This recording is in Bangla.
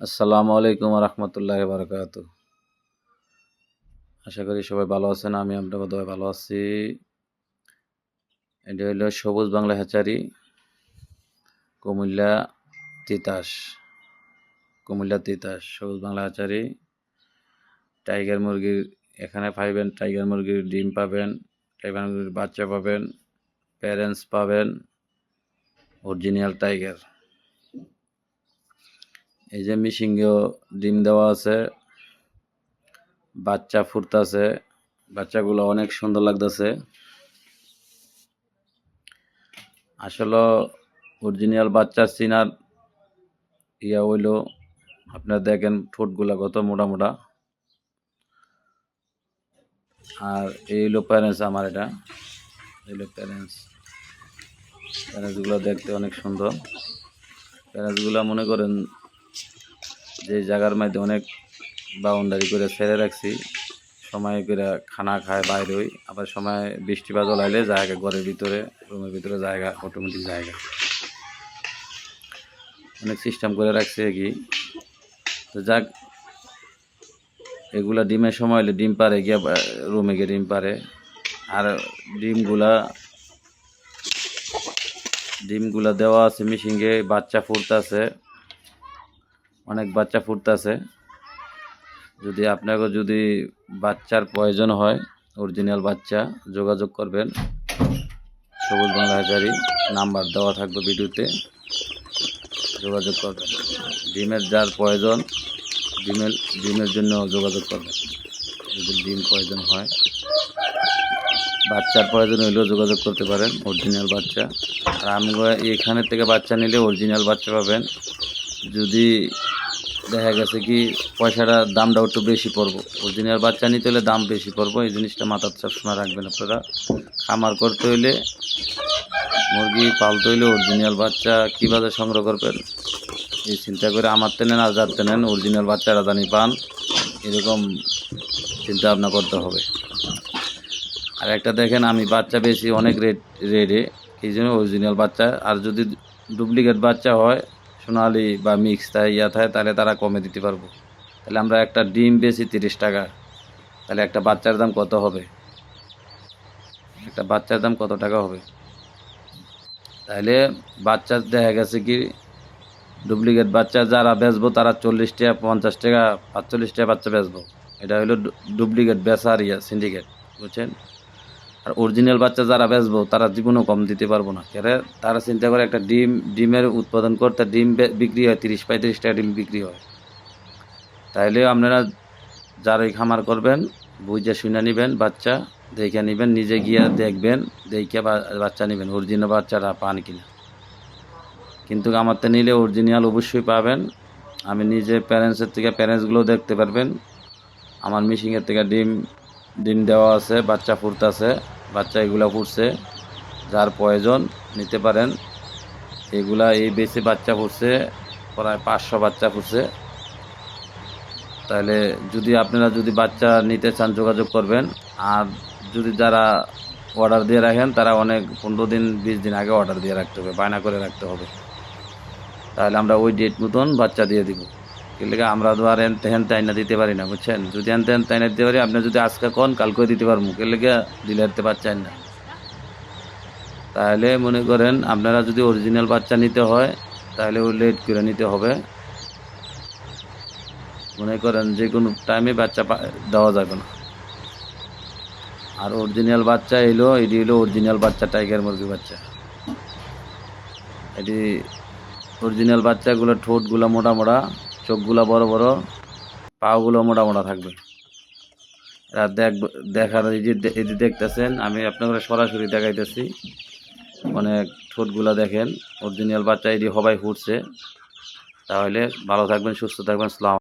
আসসালামু আলাইকুম রহমতুল্লাহ বারকাত আশা করি সবাই ভালো আছেন, আমি আপনার বোধহয় ভালো আছি। এটা হইল Sabuj Bangla hatchery, Comilla Titas Comilla Titas, Sabuj Bangla hatchery. Tiger মুরগির, এখানে পাইবেন টাইগার মুরগির ডিম পাবেন, টাইগার মুরগির বাচ্চা পাবেন, প্যারেন্টস পাবেন, অরিজিনাল টাইগার। এই যে মিশিংয়েও ডিম দেওয়া আছে, বাচ্চা ফুটতাছে, বাচ্চাগুলো অনেক সুন্দর লাগতেছে। আসলে অরিজিনাল বাচ্চা চিনার ইয়া হইল, আপনারা দেখেন ঠোঁটগুলা কত মোটা মোটা। আর এই হলো প্যারেন্টস আমার এটা, এই হলো প্যারেন্টস প্যারেন্টসগুলো দেখতে অনেক সুন্দর। প্যারেন্টসগুলো মনে করেন যে জায়গার মধ্যে অনেক বাউন্ডারি করে ছেড়ে রাখছি, সময় করে খানা খায় বাইরে হই, আবার সময় বৃষ্টি বাদল জায়গা ঘরের ভিতরে, রুমের ভিতরে জায়গা অটোমেটিক জায়গা। অনেক সিস্টেম করে রাখছে কি তো যাক, এগুলা ডিমের সময় হলে ডিম পারে গিয়ে রুমে গিয়ে ডিম পারে। আর ডিমগুলা ডিমগুলা দেওয়া আছে মিশিংয়ে বাচ্চা ফুটতেছে। অনেক বাচ্চা ফুটতেছে। যদি আপনাকে যদি বাচ্চার প্রয়োজন হয়, অরিজিনাল বাচ্চা, যোগাযোগ করবেন। সবুজ বাংলা হাজারি, নাম্বার দেওয়া থাকবে ভিডিওতে। যোগাযোগ করবেন। ডিমের যার প্রয়োজন, ডিমের ডিমের জন্য যোগাযোগ করবেন। যদি ডিম প্রয়োজন হয়, বাচ্চার প্রয়োজন হইলেও যোগাযোগ করতে পারেন, অরিজিনাল বাচ্চা। আর আমি এখানের থেকে বাচ্চা নিলে অরিজিনাল বাচ্চা পাবেন। যদি দেখা গেছে কি, পয়সাটা দামটা একটু বেশি পড়ব। অরিজিনাল বাচ্চা নিতে হলে দাম বেশি পড়ব, এই জিনিসটা মাথার সবসময় রাখবেন আপনারা। খামার করতে হইলে মুরগি পালতে হইলে অরিজিনাল বাচ্চা কীভাবে সংগ্রহ করবেন, এই চিন্তা করে আমার তেনেন আর যার তেনেন অরিজিনাল বাচ্চারা জানি পান, এরকম চিন্তা ভাবনা করতে হবে। আর একটা দেখেন, আমি বাচ্চা বেশি, অনেক রেট, রেটে, এই জন্য অরিজিনাল বাচ্চা, আর যদি ডুপ্লিকেট বাচ্চা হয় সোনালি বা মিক্স তাই ইয়া থাকে, তাহলে তারা কমে দিতে পারব। তাহলে আমরা একটা ডিম বেশি তিরিশ টাকা, তাহলে একটা বাচ্চার দাম কত হবে? একটা বাচ্চার দাম কত টাকা হবে? তাহলে বাচ্চা দেখা গেছে কি ডুপ্লিকেট বাচ্চা যারা বেচবো তারা চল্লিশ টাকা, পঞ্চাশ টাকা, পাঁচচল্লিশ টাকা বাচ্চা বেচবো। এটা হলো ডুপ্লিকেট বেচার ইয়া সিন্ডিকেট বুঝছেন? আর অরিজিনাল বাচ্চা যারা বেচবো, তারা জীবনও কম দিতে পারব না। কেরে তারা চিন্তা করে একটা ডিম, ডিমের উৎপাদন করতে ডিম বিক্রি হয়, তিরিশ পঁয়ত্রিশ টাকা ডিম বিক্রি হয়। তাইলে আপনারা যারাই খামার করবেন, বুঝে শুনে নেবেন বাচ্চা, দেখে নেবেন, নিজে গিয়ে দেখবেন, দেখে বাচ্চা নেবেন অরিজিনাল বাচ্চারা পান কিনা। কিন্তু আমার তো নিলে অরিজিনাল অবশ্যই পাবেন। আমি নিজে প্যারেন্টসের থেকে প্যারেন্টসগুলো দেখতে পারবেন। আমার মিশিংয়ের থেকে ডিম ডিম দেওয়া আছে, বাচ্চা ফুটতেছে বাচ্চা এগুলা ফুটছে যার প্রয়োজন নিতে পারেন। এগুলা এই বেশি বাচ্চা ফুটছে প্রায় পাঁচশো বাচ্চা ফুটছে তাহলে যদি আপনারা যদি বাচ্চা নিতে চান, যোগাযোগ করবেন। আর যদি যারা অর্ডার দিয়ে রাখেন, তারা অনেক পনেরো দিন, বিশ দিন আগে অর্ডার দিয়ে রাখতে হবে, বায়না করে রাখতে হবে। তাহলে আমরা ওই ডেট মতন বাচ্চা দিয়ে দিব। লেগে আমরা তো আর হেন তাইনা দিতে পারি না, বুঝছেন? যদি হেন তেন তাইনা দিতে পারি, আপনি যদি আজকে কন কালকে দিতে পারব। কে লেগে দিলে দিতে পারছেন না। তাহলে মনে করেন আপনারা যদি অরিজিনাল বাচ্চা নিতে হয়, তাহলে ওই লেট করে নিতে হবে। মনে করেন যে কোনো টাইমে বাচ্চা দেওয়া যাবে না। আর অরিজিনাল বাচ্চা এলো, এটি হলো অরিজিনাল বাচ্চা টাইগার মুরগি বাচ্চা। এটি অরিজিনাল বাচ্চাগুলো ঠোঁটগুলো মোটা মোটা চোখগুলো বড় বড়, পাগুলো মোটা মোটা থাকবে। এরা দেখ, দেখার এই যে এই যে দেখতেছেন, আমি আপনাকে সরাসরি দেখাইতেছি। মানে ঠোঁটগুলো দেখেন, অরিজিনাল বাচ্চা এটি সবাই ফুটছে। তাহলে ভালো থাকবেন, সুস্থ থাকবেন, সালাম।